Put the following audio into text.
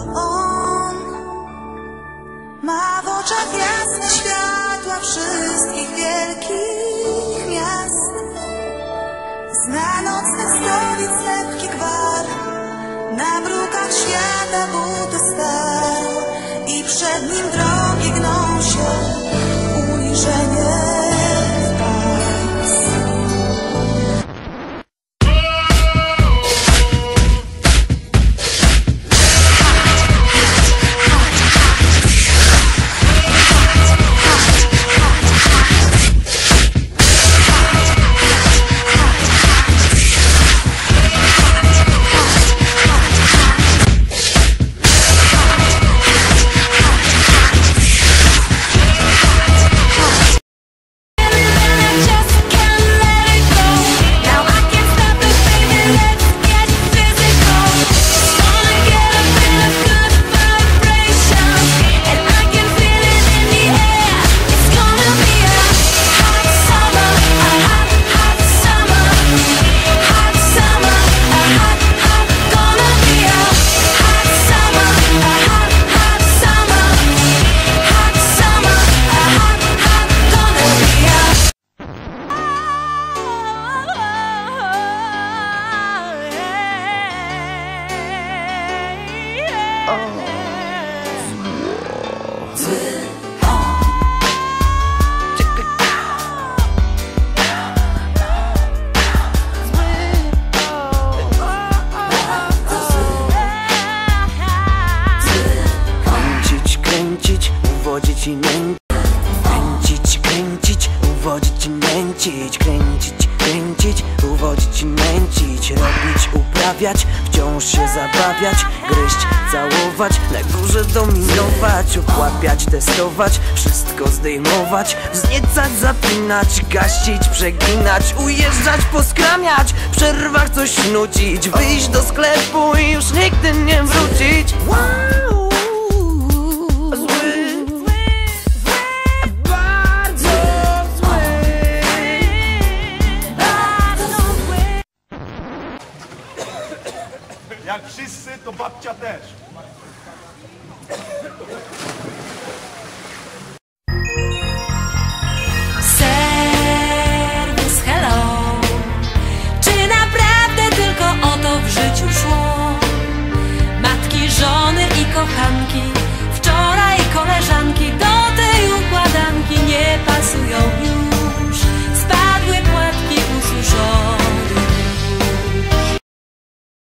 to on. Ma w oczach jasne światła wszystkich wielkich miast. Zna nocnych stolic lepki gwar. Na brukach świata buty star I przed nim drogi gną się ujrzenie uwodzić i Kręcić, kręcić, uwodzić i Kręcić, kręcić, uwodzić wciąż się zabawiać Gryźć, całować, na górze dominować Ochłapiać, testować, wszystko zdejmować Wzniecać, zapinać, gaścić, przeginać Ujeżdżać, poskramiać, w przerwach coś nucić Wyjść do sklepu i już nigdy nie wrócić. Wow, wszyscy, to babcia też. Serwis Hello Czy naprawdę tylko o to w życiu szło? Matki, żony i kochane